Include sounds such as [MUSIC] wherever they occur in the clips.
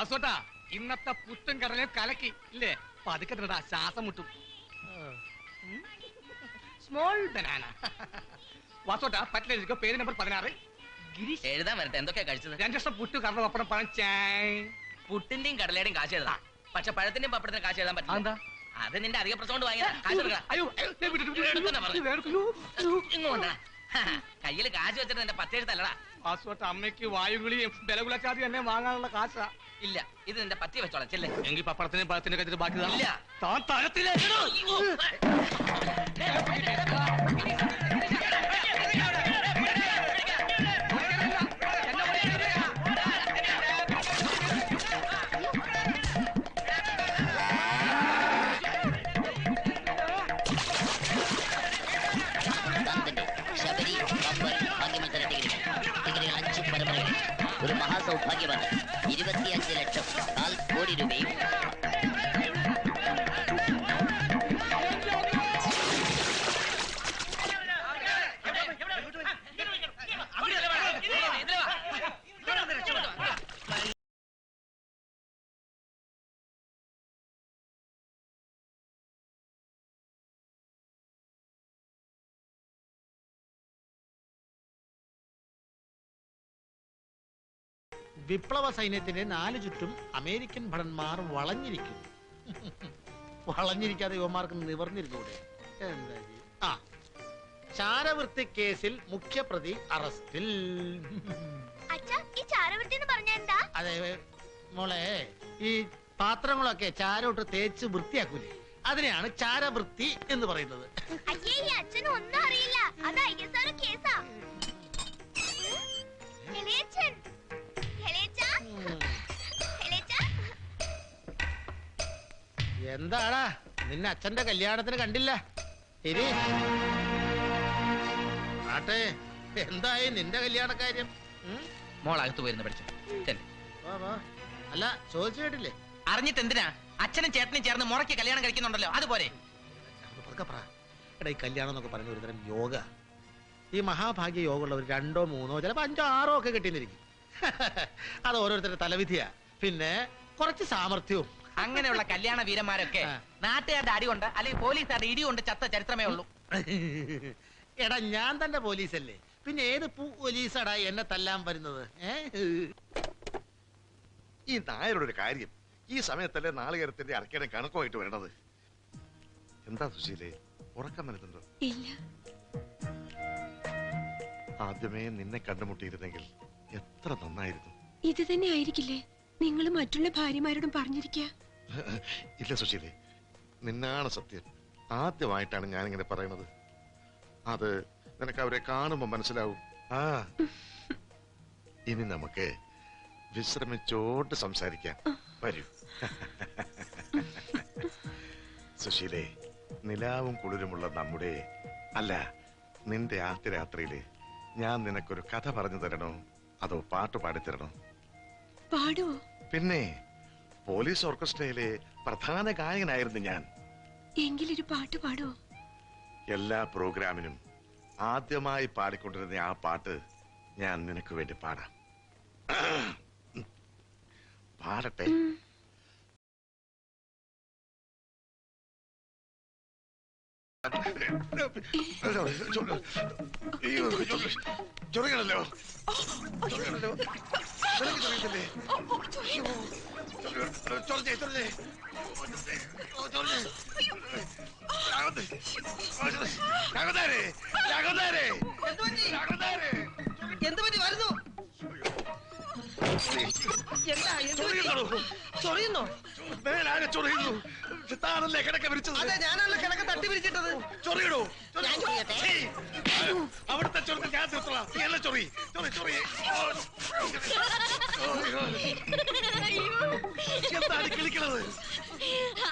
വാസോട്ടാ ഇന്നത്തെ പുട്ടും കടലും കലക്കി ഇല്ലേ? പതുക്കെ തിന്നടാ ശ്വാസം മുട്ടും. സ്മോൾ ബനാന വാസോട്ടാ പറ്റില്ല പേര് നമ്പർ പതിനാറ്. ഗിരീഷ്. എഴുതാൻ വരട്ടെ എന്തൊക്കെയാ കഴിച്ചത്? രണ്ടിഷ്ടം പുട്ട് കടല പപ്പടം പഴം ചായ്. പുട്ടിന്റെയും കടലയുടെയും കാശ് എഴുതാം പക്ഷെ പഴത്തിന്റെയും പപ്പടത്തിന് കാശ് എഴുതാൻ പറ്റില്ല? അത് നിന്റെ അധിക പ്രശ്നം കൊണ്ട് വാങ്ങിയതാ. കയ്യിൽ കാശ് വെച്ചിട്ട് നിന്റെ പത്തെഴുത്തല്ലടാ വാസോട്ട അമ്മയ്ക്ക് വായുകളിയും ബലകുലച്ചാതി തന്നെ വാങ്ങാനുള്ള കാശാ. ഇല്ല ഇത് നിന്റെ പറ്റി വെച്ചോളാം ചെല്ലേ. എങ്കിൽ പപ്പടത്തിനും പഴത്തിന്റെ കത്തിട്ട് ബാക്കി. താൻ തരത്തില്ലേ. பத்தால் கோடி ரூபாய் വിപ്ലവ സൈന്യത്തിന്റെ നാലു ചുറ്റും അമേരിക്കൻ ഭടന്മാർ വളഞ്ഞിരിക്കുന്നു വളഞ്ഞിരിക്കാതെ യുവമാർക്ക് നിവർന്നിരുന്നൂടെ? എന്താ ആ ചാരവൃത്തി കേസിൽ മുഖ്യപ്രതി അറസ്റ്റിൽ. അതെ മോളെ ഈ പാത്രങ്ങളൊക്കെ ചാരോട്ട് തേച്ച് വൃത്തിയാക്കൂലേ? അതിനെയാണ് ചാരവൃത്തി എന്ന് പറയുന്നത്. അച്ഛന് ഒന്നും അറിയില്ല. അത് ഐ എസ് ആർ കേസാ. എന്താടാ? നിന്നെ അച്ഛന്റെ കല്യാണത്തിന് കണ്ടില്ല. ഇരി. ആട്ടെ എന്തായി നിന്റെ കല്യാണക്കാര്യം ഉം? മോളകത്ത് പോയിരുന്നു പഠിച്ചു. ചെല്ലേ. വാ, വാ. അല്ല ചോദിച്ചു കേട്ടില്ലേ? അറിഞ്ഞിട്ട് എന്തിനാ അച്ഛനും ചേട്ടനും ചേർന്ന് മുറയ്ക്ക് കല്യാണം കഴിക്കുന്നുണ്ടല്ലോ. അതുപോലെ. ഒന്ന് പതുക്കെ പറ. എടാ ഈ കല്യാണം എന്നൊക്കെ പറയുന്ന ഒരുതരം യോഗ. ഈ മഹാഭാഗ്യ യോഗമുള്ളവർ രണ്ടോ മൂന്നോ ചിലപ്പോ അഞ്ചോ ആറോ ഒക്കെ കിട്ടിന്നിരിക്കും. [LAUGHS] അത് ഓരോരുത്തരുടെ തലവിധിയാ. പിന്നെ കുറച്ച് സാമർഥ്യവും. അങ്ങനെയുള്ള കല്യാണ വീരന്മാരൊക്കെ. നാട്ടുകാരുടെ അടി കൊണ്ട് അല്ലെങ്കിൽ പോലീസുകാരുടെ ഇടി കൊണ്ട് ചത്ത ചരിത്രമേ ഉള്ളൂ. [LAUGHS] എടാ ഞാൻ തന്നെ പോലീസല്ലേ. പിന്നെ ഏത് പോലീസടാ എന്നെ തല്ലാൻ വരുന്നത്? ഈ നായരുടെ ഒരു കാര്യം. ഈ സമയത്തല്ലേ നാളികേരത്തിന്റെ അരക്കേടെ കണക്കുമായിട്ട് വരണത്. എന്താ സുശീലേ? ഉറക്കം വരുന്നുണ്ടോ? ഇല്ല. ആദ്യമേ നിന്നെ കണ്ടുമുട്ടിയിരുന്നെങ്കിൽ എത്ര നന്നായിരുന്നു. ഇത് തന്നെ ആയിരിക്കില്ലേ? നിങ്ങൾ മറ്റുള്ള ഭാര്യമാരോടും പറഞ്ഞിരിക്കുക ഇല്ല സുശീലേ നിന്നാണ് സത്യം. ആദ്യമായിട്ടാണ് ഇങ്ങനെ പറയുന്നത് അത് നിനക്ക് അവരെ കാണുമ്പോ മനസ്സിലാവും. ആ. ഇനി നമുക്ക് വിശ്രമിച്ചോട്ട് സംസാരിക്കാം. വരൂ. സുശീലേ നിലാവും കുളിരുമുള്ള നമ്മുടെ അല്ല നിന്റെ ആദ്യ രാത്രിയിൽ ഞാൻ നിനക്കൊരു കഥ പറഞ്ഞു തരണോ? അതോ പാട്ട് പാടിത്തരണോ? പാടുവോ? പിന്നെ പോലീസ് ഓർക്കസ്ട്രയിലെ പ്രധാന ഗായകനായിരുന്നു ഞാൻ. എങ്കിലൊരു പാട്ട് പാടുവോ എല്ലാ പ്രോഗ്രാമിനും ആദ്യമായി പാടിക്കൊണ്ടിരുന്ന ആ പാട്ട് ഞാൻ നിനക്ക് വേണ്ടി പാടാം. പാടട്ടെ. ചൊറിയണല്ലോ ചൊറിയണല്ലോ നിനക്ക് ചൊറിയത്തില്ലേ രാഘവതാരെ രാഘവതാരെ എന്ത് പറ്റി? വരുന്നു. എന്താ ചൊറിയുന്നു? ചൊറിയുന്നോ. താനല്ലേ കിടക്ക വിരിച്ചത്? ഞാനല്ല തട്ടി പിരിച്ചിട്ടത് ചൊറിയിടൂ. ഞാൻ ചൊറിയട്ടെ? അവിടുത്തെ ചൊറി ഞാൻ തീർത്തോളാം നീ അല്ല ചൊറി. ചൊറി ചൊറി. എന്താണ് കിളിക്കണത്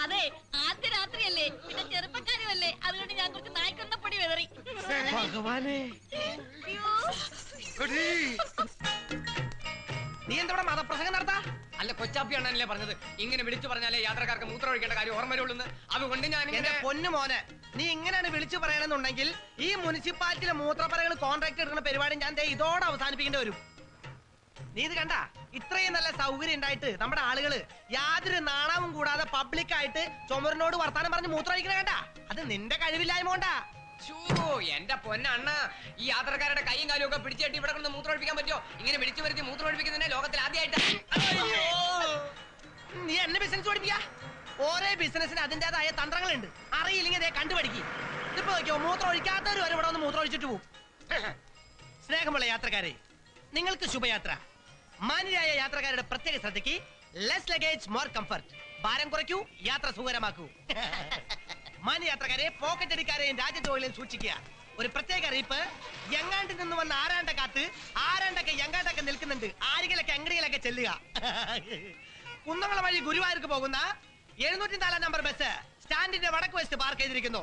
അതെ ആദ്യ രാത്രിയല്ലേ. പിന്നെ ചെറുപ്പക്കാരുമല്ലേ. അതുകൊണ്ട് ഞാൻ കുറച്ച് നായ്ക്കൊന്നപ്പൊടി വെതറി. ഭഗവാനെ. നീ എന്തോടെ മതപ്രസംഗം നടത്താ? അല്ല കൊച്ചാപ്പി അണ്ണനല്ലേ പറഞ്ഞത്. ഇങ്ങനെ വിളിച്ചു പറഞ്ഞാലേ യാത്രക്കാർക്ക് മൂത്രം ഒഴിക്കേണ്ട കാര്യം ഓർമ്മ വരുള്ളൂ അതുകൊണ്ട് ഞാൻ എന്റെ പൊന്നു മോനെ. നീ ഇങ്ങനെയാണ് വിളിച്ചു പറയണമെന്നുണ്ടെങ്കിൽ ഈ മുനിസിപ്പാലിറ്റിയിലെ മൂത്രപ്പറകൾ കോൺട്രാക്ട് എടുക്കുന്ന പരിപാടി ഞാൻ ദേ ഇതോടെ അവസാനിപ്പിക്കേണ്ടി വരും. നീ ഇത് കണ്ട? ഇത്രയും നല്ല സൗകര്യം ഉണ്ടായിട്ട് നമ്മുടെ ആളുകൾ യാതൊരു നാണവും കൂടാതെ പബ്ലിക് ആയിട്ട് ചുമരിനോട് വർത്താനം പറഞ്ഞ് മൂത്രമഴിക്കണ കണ്ട? അത് നിന്റെ കഴിവില്ലായ്മ കൊണ്ടാ. എന്റെ പൊന്നണ്ണ ഈ യാത്രക്കാരുടെ കൈയും കാലും ഒക്കെ പിടിച്ചിട്ട് ഇവിടെ കൊണ്ട് മൂത്രം ഒഴിപ്പിക്കാൻ പറ്റുമോ? ഇങ്ങനെ വിളിച്ചു വരുത്തി മൂത്രം ഒഴിപ്പിക്കുന്നതിനെ ലോകത്തിൽ ആദ്യമായിട്ട്. നീ എന്നെ ബിസിനസ് പഠിപ്പിക്കാ ഓരോ ബിസിനസിന് അതിന്റെതായ തന്ത്രങ്ങളുണ്ട്. അറിയില്ലെങ്കിൽ ദേ കണ്ടുപഠിക്കും. ഇതിപ്പോ നോക്കിയോ മൂത്രം ഒഴിക്കാത്തവർ വരെ ഇവിടെ ഒന്ന് മൂത്രം ഒഴിച്ചിട്ട് പോകും [LAUGHS] സ്നേഹമുള്ള യാത്രക്കാരെ നിങ്ങൾക്ക് ശുഭയാത്ര. മാന്യരായ യാത്രക്കാരുടെ പ്രത്യേക ശ്രദ്ധയ്ക്ക് ലെസ് ലഗേജ് മോർ കംഫർട്ട് ഭാരം കുറയ്ക്കൂ യാത്ര സുഖകരമാക്കൂ. [LAUGHS] മാന്യ യാത്രക്കാരെ പോക്കറ്റ് അടിക്കാരെയും രാജ്യദ്രോഹികളെയും സൂക്ഷിക്കുക. ഒരു പ്രത്യേക അറിയിപ്പ് എങ്ങാണ്ടിൽ നിന്ന് വന്ന ആരാണ്ട കാത്ത് ആരാണ്ടൊക്കെ എങ്ങാണ്ടൊക്കെ നിൽക്കുന്നുണ്ട്. ആരെങ്കിലൊക്കെ അങ്ങടിയിലൊക്കെ ചെല്ലുക. [LAUGHS] കുന്നംകുളം വഴി ഗുരുവായൂർക്ക് പോകുന്ന എഴുന്നൂറ്റി നാലാം നമ്പർ ബസ് സ്റ്റാൻഡിന്റെ വടക്ക് വെസ്റ്റ് പാർക്ക് ചെയ്തിരിക്കുന്നു.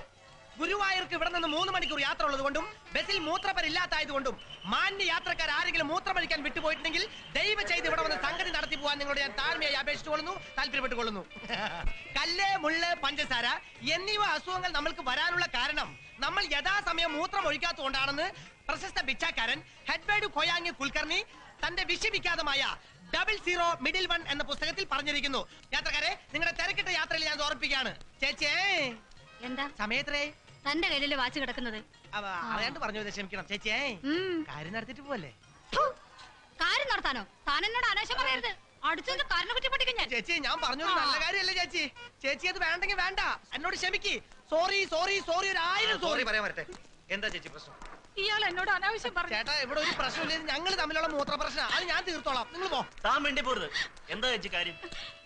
ഗുരുവായൂർക്ക് ഇവിടെ നിന്ന് മൂന്ന് മണിക്കൂർ യാത്ര ഉള്ളതുകൊണ്ടും ബസ്സിൽ മൂത്രപ്പരില്ലാത്തായതുകൊണ്ടും മാന്യ യാത്രക്കാർ ആരെങ്കിലും മൂത്രമഴിക്കാൻ വിട്ടുപോയിട്ടുണ്ടെങ്കിൽ ദൈവ ചെയ്ത് ഇവിടെ വന്ന് സംഗതി നടത്തി പോകാൻ നിങ്ങളോട് ഞാൻ താഴ്മയായി അപേക്ഷിച്ചുകൊള്ളുന്നു താല്പര്യപ്പെട്ടുകൊള്ളുന്നു [LAUGHS] കല്ല് മുള്ള് പഞ്ചസാര എന്നിവ അസുഖങ്ങൾ നമ്മൾക്ക് വരാനുള്ള കാരണം നമ്മൾ യഥാസമയം മൂത്രം ഒഴിക്കാത്തതുകൊണ്ടാണെന്ന് പ്രശസ്ത ഭിക്ഷാക്കാരൻ ഹെഡ്ബേഡ് കൊയാങ്ങി കുൽക്കർണി തന്റെ വിഷവിഖ്യാതമായ ഡബിൾ സീറോ മിഡിൽ വൺ എന്ന പുസ്തകത്തിൽ പറഞ്ഞിരിക്കുന്നു. യാത്രക്കാരെ നിങ്ങളുടെ തിരക്കിട്ട യാത്രയിൽ ഞാൻ ഓർപ്പിക്കുകയാണ്. ചേച്ചിയേ എന്താ? സമയത്രേ? തന്റെ കയ്യിലല്ലേ വാച്ച് കിടക്കുന്നത്. അറിയാണ്ട് പറഞ്ഞു ക്ഷമിക്കണം ചേച്ചിയേ കാര്യം നടത്തിട്ട് പോലെ കാര്യം നടത്താനോ? താൻ എന്നോട് അനാശം പറയരുത് കാരണ ഞാൻ. ചേച്ചി ഞാൻ പറഞ്ഞു നല്ല കാര്യമല്ലേ ചേച്ചി? ചേച്ചി അത് വേണ്ടെങ്കിൽ വേണ്ട. എന്നോട് ക്ഷമിക്ക്. സോറി സോറി സോറി ഒരു ആയിരം സോറി പറയാൻ വരട്ടെ. എന്താ ചേച്ചി പ്രശ്നം? ഇയാൾ എന്നോട് അനാവശ്യം പറഞ്ഞു ചേട്ടാ ഇവിടെ ഒരു പ്രശ്നമില്ല ഞങ്ങൾ തമ്മിലുള്ള മൂത്ര പ്രശ്നം അത് ഞാൻ തീർത്തോളാം നിങ്ങൾ പോ താൻ വേണ്ടി പോരുത് എന്താ ചേച്ചി കാര്യം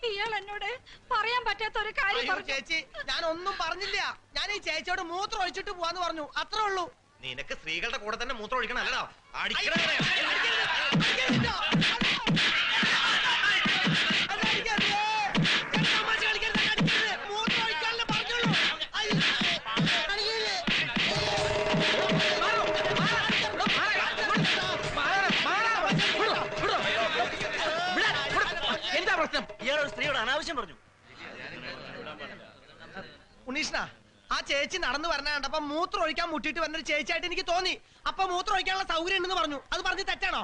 ഇയാൾ എന്നോട് പറയാൻ പറ്റാത്ത ഒരു കാര്യം അയ്യോ, പറഞ്ഞു ചേച്ചി ഞാൻ ഒന്നും പറഞ്ഞില്ല ഞാൻ ഈ ചേച്ചിയോട് മൂത്രം ഒഴിച്ചിട്ട് പോവാന്ന് പറഞ്ഞു അത്രേ ഉള്ളൂ നിനക്ക് സ്ത്രീകളുടെ കൂടെ തന്നെ മൂത്രം ഒഴിക്കണം അല്ലടാ അയ്യോ, അടിക്കരുത്, അടിക്കരുത്. അത് അനാവശ്യം പറഞ്ഞു. ഉണ്ണീഷ്ണ ആ ചേച്ചി നടന്നു വരണ കണ്ടപ്പോ മൂത്രം ഒഴിക്കാൻ മുട്ടിട്ട് വരുന്ന ഒരു ചേച്ചിയായിട്ട് എനിക്ക് തോന്നി. അപ്പൊ മൂത്രം ഒഴിക്കാനുള്ള സൗകര്യം ഉണ്ടെന്ന് പറഞ്ഞു. അത് പറഞ്ഞ് തെറ്റാണോ?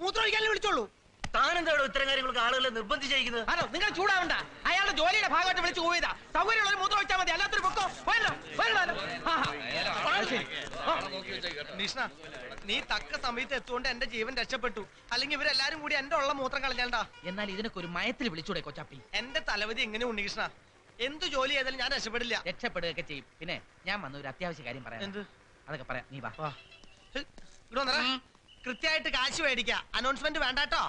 മൂത്രം ഒഴിക്കാനും വിളിച്ചോളൂ. എന്താ ഇത്തരം കാര്യങ്ങൾക്ക് ആളുകളെ നിർബന്ധിച്ചിരിക്കുന്നത് ആണോ നിങ്ങൾ ചൂടാവണ്ട. അയാളുടെ ജോലിയുടെ ഭാഗമായിട്ട് വിളിച്ചു പോയതാ സൗകര്യം മൂത്രം ഒഴിച്ചാൽ മതി. അല്ലാത്തൊരു പൊക്കോ വേണ്ടോ വേണ്ടോ ഉണ്ണീഷ്ണ നീ തക്ക സമയത്ത് എത്തുകൊണ്ട് എന്റെ ജീവൻ രക്ഷപ്പെട്ടു. അല്ലെങ്കിൽ ഇവരെല്ലാരും കൂടി എന്റെ ഉള്ള മൂത്രം കളഞ്ഞാണ്ടാ. എന്നാൽ ഇതിനൊക്കെ ഒരു മയത്തിൽ വിളിച്ചൂടെ കൊച്ചാപ്പി. എന്റെ തലവധി എങ്ങനെ ഉണ്ണികൃഷ്ണ എന്ത് ജോലി ചെയ്താലും ഞാൻ രക്ഷപ്പെടില്ല. രക്ഷപ്പെടുകയൊക്കെ ചെയ്യും. പിന്നെ ഞാൻ വന്ന ഒരു അത്യാവശ്യ കാര്യം പറയാം. എന്ത്? അതൊക്കെ പറയാം. നീ വാ. കൃത്യമായിട്ട് കാശ് മേടിക്ക. അനൗൺസ്മെന്റ് വേണ്ടാട്ടോ.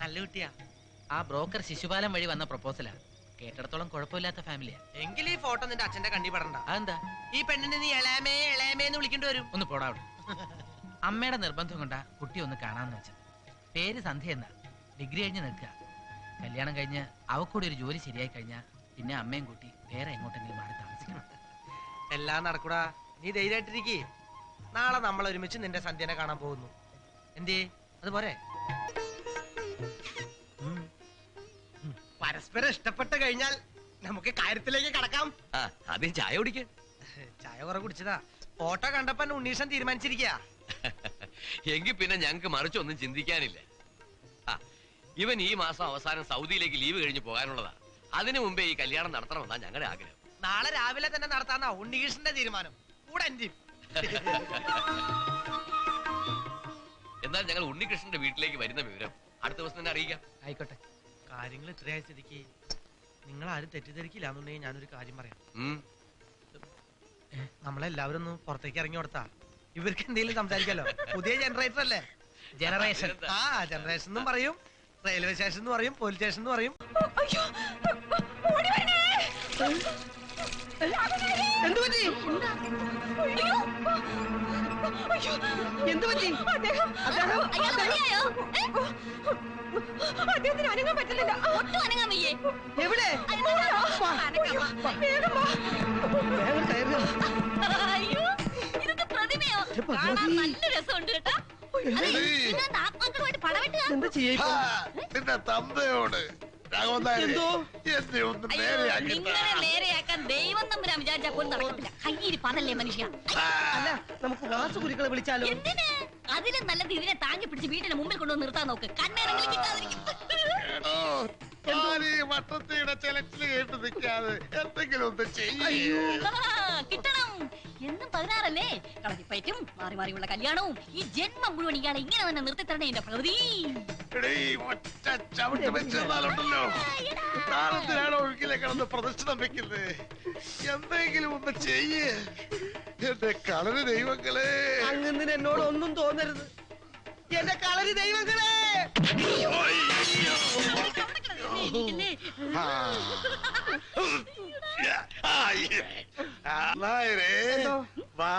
നല്ല കുട്ടിയാ. ആ ബ്രോക്കർ ശിശുപാലം വഴി വന്ന പ്രപ്പോസലാ. കേട്ടിടത്തോളം കുഴപ്പമില്ലാത്ത ഫാമിലിയാ എങ്കിൽ ഈ ഫോട്ടോ നിന്റെ അച്ഛന്റെ കണ്ണി പെടണ്ട. അതെന്താ? ഈ പെണ്ണിനെ നീ എളാമേ എളാമേ എന്ന് വിളിക്കേണ്ടി വരും. ഒന്ന് പോടാ അവിടെ. അമ്മയുടെ നിർബന്ധം കൊണ്ടാ കുട്ടി ഒന്ന് കാണാന്ന് വെച്ചത്. പേര് സന്ധ്യ എന്നാ. ഡിഗ്രി കഴിഞ്ഞ് നിൽക്കുക. കല്യാണം കഴിഞ്ഞ് അവക്കൂടി ഒരു ജോലി ശരിയായി കഴിഞ്ഞാൽ പിന്നെ അമ്മയും കൂട്ടി വേറെ എങ്ങോട്ടെങ്കിലും മാറി താമസിക്കണം. എല്ലാം നടക്കൂടാ. നീ ധൈര്യമായിട്ടിരിക്കേ. നാളെ നമ്മൾ ഒരുമിച്ച് നിന്റെ സന്ധ്യനെ കാണാൻ പോകുന്നു. എന്തേ അത് പോരെ? ഉം. ഉം. പരസ്പരം ഇഷ്ടപ്പെട്ട് കഴിഞ്ഞാൽ നമുക്ക് കാര്യത്തിലേക്ക് കടക്കാം. ആദ്യം ചായ കുടിക്ക. ചായ കുറെ കുടിച്ചതാ. ഫോട്ടോ കണ്ടപ്പോ ഉണ്ണീഷൻ തീരുമാനിച്ചിരിക്കുക [LAUGHS] എങ്കിൽ പിന്നെ ഞങ്ങക്ക് മറിച്ചൊന്നും ചിന്തിക്കാനില്ല. ആ, ഇവൻ ഈ മാസം അവസാനം സൗദിയിലേക്ക് ലീവ് കഴിഞ്ഞ് പോകാനുള്ളതാ. അതിനു മുമ്പേ ഈ കല്യാണം നടത്തണമെന്നാ ഞങ്ങളുടെ ആഗ്രഹം. നാളെ രാവിലെ തന്നെ നടത്താന്ന ഉണ്ണീഷന്റെ തീരുമാനം. കൂടെ എന്റെയും [LAUGHS] എന്നാൽ ഞങ്ങൾ ഉണ്ണികൃഷ്ണന്റെ വീട്ടിലേക്ക് വരുന്ന വിവരം അടുത്ത ദിവസം തന്നെ അറിയിക്കാം. ആയിക്കോട്ടെ. കാര്യങ്ങൾ ഇത്രയായ സ്ഥിതിക്ക്. നിങ്ങൾ ആരും തെറ്റിദ്ധരിക്കില്ല എന്നുണ്ടെങ്കിൽ ഞാനൊരു കാര്യം പറയാം. നമ്മളെല്ലാവരും ഒന്ന് പുറത്തേക്ക് ഇറങ്ങി കൊടുത്താ. ഇവർക്ക് എന്തെങ്കിലും സംസാരിക്കാലോ? പുതിയ ജനറേറ്റർ അല്ലേ? ജനറേഷൻ ആ ജനറേഷൻ എന്നും പറയും. റെയിൽവേ സ്റ്റേഷൻ എന്ന് പറയും പോലീസ് സ്റ്റേഷൻ എന്ന് പറയും. എന്ത്? പറ്റി എന്ത് പറ്റി? അദ്ദേഹത്തിന് അനങ്ങാൻ പറ്റുന്നില്ല. ഒട്ടും അനങ്ങാൻ വയ്യേ. എവിടെ. അയ്യോ ഇതൊക്കെ പ്രതിമയോ? കാണാൻ നല്ല രസമുണ്ട് കേട്ടോ? നിന്റെ തന്തയോട് രാഘവന്നാരെ, എന്തോ? എന്നെ ഒന്ന് നേരെയാക്കി നേരെയാക്കാൻ ദൈവം തമ്പുരാൻ വിചാരിച്ചാൽ പോലും നടക്കത്തില്ല. കയ്യിരി പറല്ലേ മനുഷ്യ? അല്ല നമുക്ക് വാസു കുരുക്കളെ വിളിച്ചാലോ? എന്തിന്? അതിലും നല്ലത് ഇതിനെ താങ്ങി പിടിച്ച് വീട്ടിന് മുമ്പിൽ കൊണ്ടുവന്ന് നിർത്താൻ നോക്ക്. കണ്ണേറെങ്കിലും കിട്ടാതിരിക്കും വട്ടത്തിയുടെ ചെലച്ചിൽ കേട്ട് നിൽക്കാതെ എന്തെങ്കിലും ഒന്ന് ചെയ്യൂ. കിട്ടണം. എന്നും പതിനാറല്ലേ? കളരിപ്പയറ്റും മാറി മാറിയുള്ള കല്യാണവും ഈ ജന്മം മുഴുവൻ ഇയാളെ ഇങ്ങനെ തന്നെ നിർത്തിത്തരണേ എന്റെ പ്രകൃതി. ഒറ്റ ചവിട്ട് വെച്ചെന്നാലുണ്ടല്ലോ താരത്തിനാണ് ഒഴുക്കിലെ കിടന്ന് പ്രദക്ഷിണം വെക്കുന്നത് എന്തെങ്കിലും ഒന്ന് ചെയ്യേ. എന്റെ കളരി ദൈവങ്ങളെ. അങ്ങനെ എന്നോട് ഒന്നും തോന്നരുത്. എന്റെ കളരി ദൈവങ്ങളെ. ആ. అమ్మాయి రే బా